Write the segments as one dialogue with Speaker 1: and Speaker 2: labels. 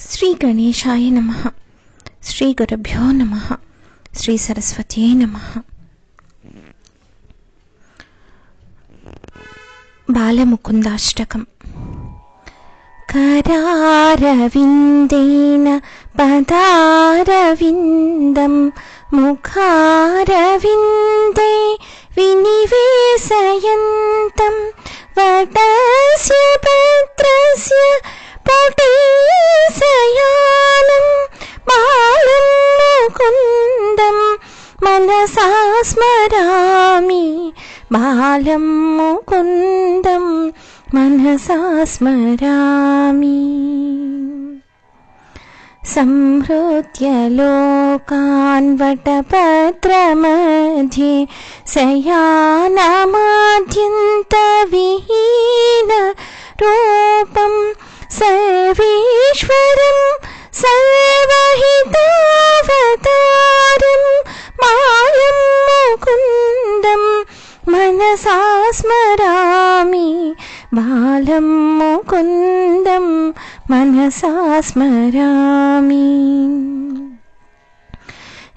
Speaker 1: श्रीगणेशाय नमः। श्रीगुरुभ्यो नमः। श्रीसरस्वत्यै नमः। बालमुकुन्दाष्टकम्। करारविन्देन पदारविन्दं मुखारविन्दे विनिवेशयन्तं वटस्य पत्रस्य स्मरामि बालं मुकुन्दं मनसा स्मरामि। संहृत्य लोकान् वटपत्रमध्ये शयानमाद्यन्तविहीन रूपं सर्वेश्वरं सर्वहितावतारं मनसा स्मरामि बालं मुकुन्दं मनसा स्मरामि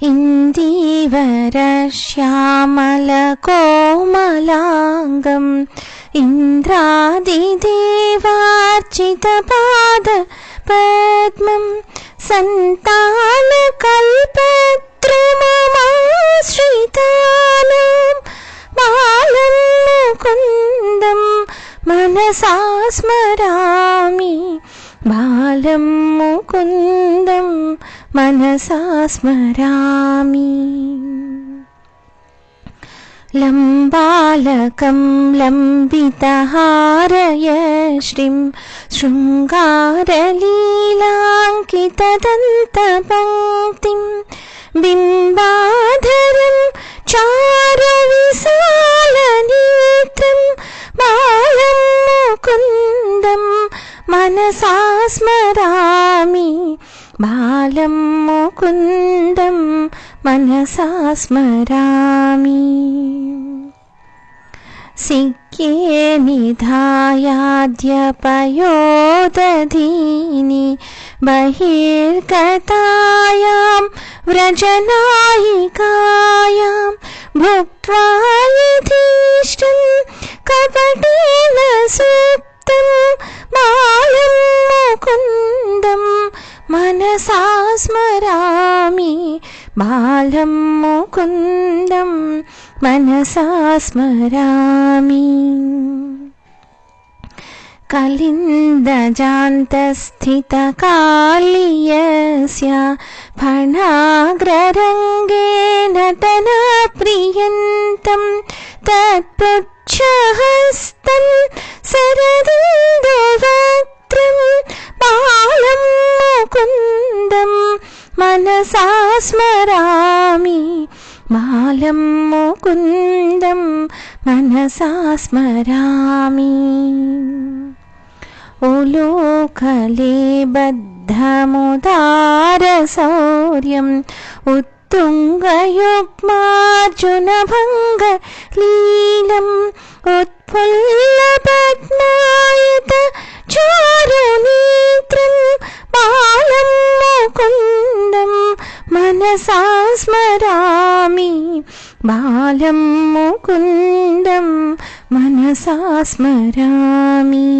Speaker 1: इन्दीवरश्यामलकोमलाङ्गम् इन्द्रादिदेवार्चितपाद पद्मं सन्तानकल्पत्रुममाश्रितानां बालं मुकुन्दं मनसा स्मरामि बालं मुकुन्दं मनसा स्मरामि लम्बालकं लम्बितहारयश्रीं शृङ्गारलीलाङ्कितदन्तपङ्क्तिं बिम्बाधरं चारुविशालनेत्रं स्मरामि बालं मुकुन्दं मनसा स्मरामि। सिक्के निधायाद्यपयोदधीनि बहिर्गतायां व्रजनायिकायां भुक्त्वा यथेष्टं मुकुन्दं मनसा स्मरामि। बालं मुकुन्दं मनसा स्मरामि। कलिन्दजान्तस्थितकालीयस्य फणाग्ररङ्गे नटनप्रियन्तं तत्पृच्छहस्तं सरदिन्दुवक्त्रं स्मरामि बालं मुकुन्दं मनसा स्मरामि। उलोकले बद्धमुदारशौर्यम् उत्तुङ्गयुग्मार्जुनभङ्गलीलम् उत्फुल्लपद्मायत चारुनेत्रं मनसा स्मरामि बालं मुकुन्दं मनसा स्मरामि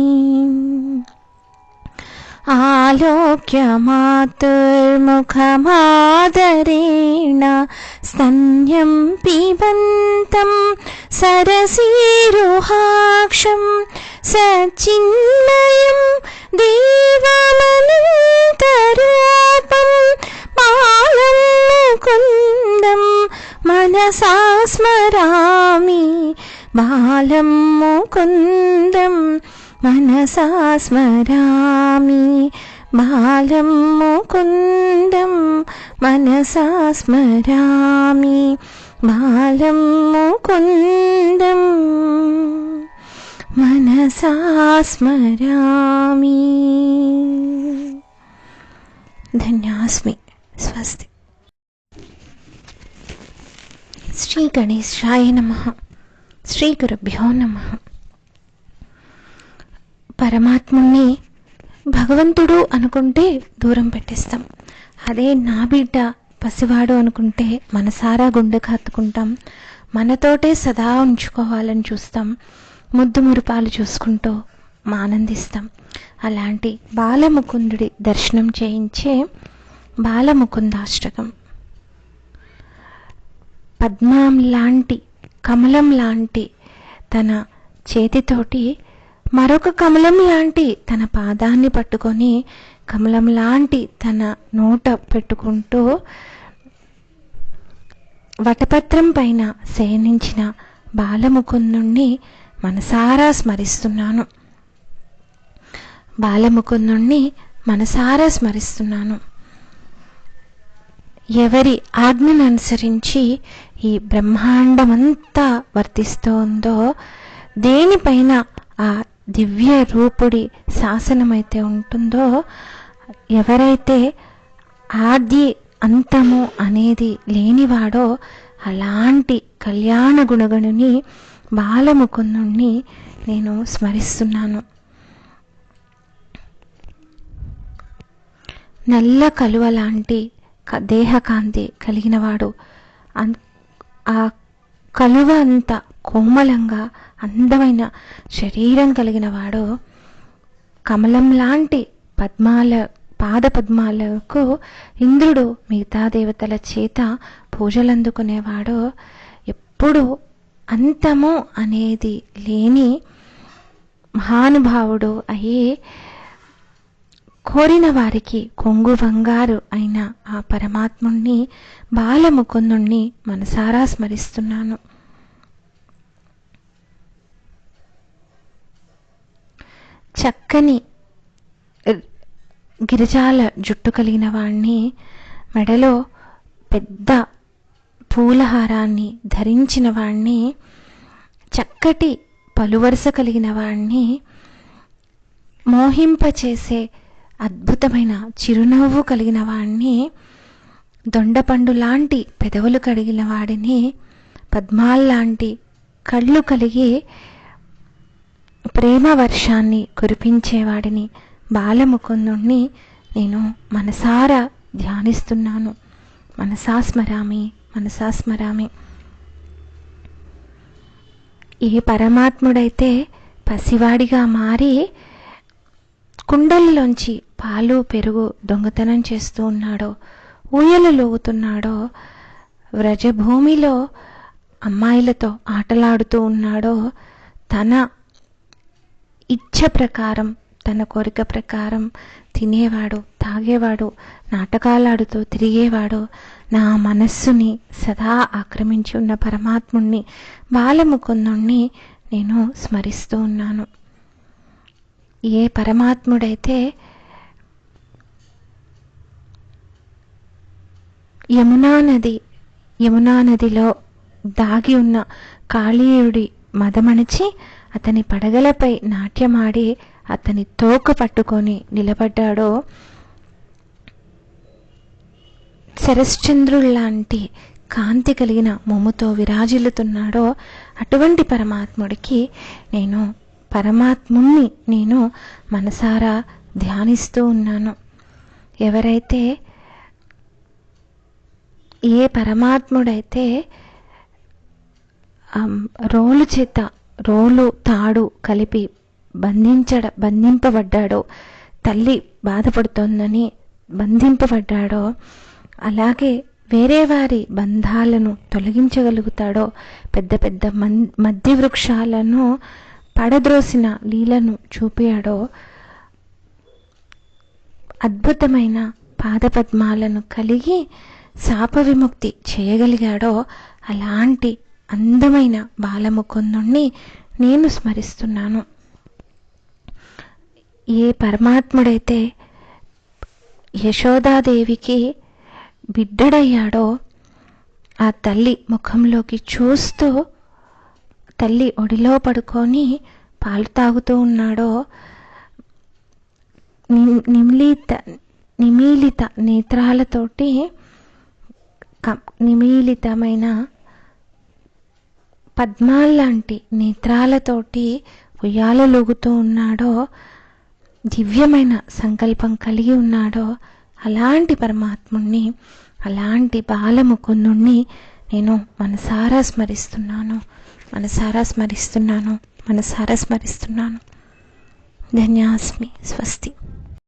Speaker 1: आलोक्य मातुर्मुखमादरेण स्तन्यं पिबन्तं सरसीरुहाक्षं सचिन्मयं देवमनन्तरूपं പാലന്നു കുന്തം മനസാസ്മരാമി. ബാലം മുകുന്ദം മനസാസ്മരാമി. ബാലം മുകുന്ദം മനസാസ്മരാമി. ബാലം മുകുന്ദം മനസാസ്മരാമി. ധന്യാസ്മി. స్వస్తి. శ్రీ గణేశాయ నమ. శ్రీ గురుభ్యో నమ. పరమాత్ముణ్ణి భగవంతుడు అనుకుంటే దూరం పెట్టేస్తాం. అదే నా బిడ్డ పసివాడు అనుకుంటే మనసారా గుండె కాత్తుకుంటాం. మనతోటే సదా ఉంచుకోవాలని చూస్తాం. ముద్దు మురుపాలు చూసుకుంటూ ఆనందిస్తాం అలాంటి బాలముకుందుడి దర్శనం చేయించే బాలముకుందాష్టకం. పద్మం లాంటి కమలం లాంటి తన చేతితోటి మరొక కమలం లాంటి తన పాదాన్ని పట్టుకొని కమలం లాంటి తన నోట పెట్టుకుంటూ వటపత్రం పైన శయనించిన బాలముకుందుణ్ణి మనసారా స్మరిస్తున్నాను. బాలముకుందుణ్ణి మనసారా స్మరిస్తున్నాను. ఎవరి ఆజ్ఞను అనుసరించి ఈ బ్రహ్మాండమంతా వర్తిస్తోందో దేనిపైన ఆ దివ్య రూపుడి శాసనమైతే ఉంటుందో ఎవరైతే ఆది అంతము అనేది లేనివాడో అలాంటి కళ్యాణ గుణగణుని బాలముకుందుణ్ణి నేను స్మరిస్తున్నాను. నల్ల కలువ లాంటి దేహకాంతి కలిగినవాడు. అన్- ఆ కలువ అంత కోమలంగా అందమైన శరీరం కలిగినవాడు కమలం లాంటి పద్మాల పాద పద్మాలకు ఇంద్రుడు మిగతా దేవతల చేత పూజలందుకునేవాడు. ఎప్పుడు అంతము అనేది లేని మహానుభావుడు అయ్యి కోరిన వారికి కొంగు బంగారు అయిన ఆ పరమాత్ముణ్ణి బాలముకుందుణ్ణి మనసారా స్మరిస్తున్నాను. చక్కని గిరిజాల జుట్టు కలిగిన వాణ్ణి మెడలో పెద్ద పూలహారాన్ని ధరించిన వాణ్ణి చక్కటి పలువరుస కలిగిన వాణ్ణి మోహింపచేసే అద్భుతమైన చిరునవ్వు కలిగిన వాణ్ణి దొండపండు లాంటి పెదవులు కలిగిన వాడిని పద్మాల్లాంటి కళ్ళు కలిగి ప్రేమ వర్షాన్ని కురిపించేవాడిని బాలముకుందుణ్ణి నేను మనసారా ధ్యానిస్తున్నాను. మనసాస్మరామి మనసాస్మరామి ఏ పరమాత్ముడైతే పసివాడిగా మారి కుండల్లోంచి పాలు పెరుగు దొంగతనం చేస్తూ ఉన్నాడో ఊయలు లోగుతున్నాడో వ్రజభూమిలో అమ్మాయిలతో ఆటలాడుతూ ఉన్నాడో తన ఇచ్ఛ ప్రకారం తన కోరిక ప్రకారం తినేవాడు తాగేవాడు నాటకాలాడుతూ తిరిగేవాడు నా మనస్సుని సదా ఆక్రమించి ఉన్న పరమాత్ముణ్ణి బాలముకుందుణ్ణి నేను స్మరిస్తూ ఉన్నాను. ఏ పరమాత్ముడైతే యమునా నది యమునా నదిలో దాగి ఉన్న కాళీయుడి మదమణిచి అతని పడగలపై నాట్యమాడి అతని తోక పట్టుకొని నిలబడ్డాడో శరశ్చంద్రుల్లాంటి కాంతి కలిగిన మొమ్ముతో విరాజిల్లుతున్నాడో అటువంటి పరమాత్ముడికి నేను పరమాత్ముణ్ణి నేను మనసారా ధ్యానిస్తూ ఉన్నాను. ఎవరైతే ఏ పరమాత్ముడైతే రోలు చేత రోలు తాడు కలిపి బంధించడ బంధింపబడ్డాడో తల్లి బాధపడుతోందని బంధింపబడ్డాడో అలాగే వేరే వారి బంధాలను తొలగించగలుగుతాడో పెద్ద పెద్ద మన్ మధ్య వృక్షాలను పడద్రోసిన లీలను చూపాడో అద్భుతమైన పాదపద్మాలను కలిగి శాప విముక్తి చేయగలిగాడో అలాంటి అందమైన బాలముకుందుణ్ణి నేను స్మరిస్తున్నాను. ఏ పరమాత్ముడైతే యశోదాదేవికి బిడ్డడయ్యాడో ఆ తల్లి ముఖంలోకి చూస్తూ తల్లి ఒడిలో పడుకొని పాలు తాగుతూ ఉన్నాడో నిమ్లీత నిమీలిత నేత్రాలతోటి నిమీలితమైన పద్మాల్లాంటి నేత్రాలతోటి ఉయ్యాలలుగుతూ ఉన్నాడో దివ్యమైన సంకల్పం కలిగి ఉన్నాడో అలాంటి పరమాత్ముణ్ణి అలాంటి బాలముకుందుణ్ణి నేను మనసారా స్మరిస్తున్నాను. మనసారా స్మరిస్తున్నాను. మనసారా స్మరిస్తున్నాను. ధన్యాస్మి. స్వస్తి.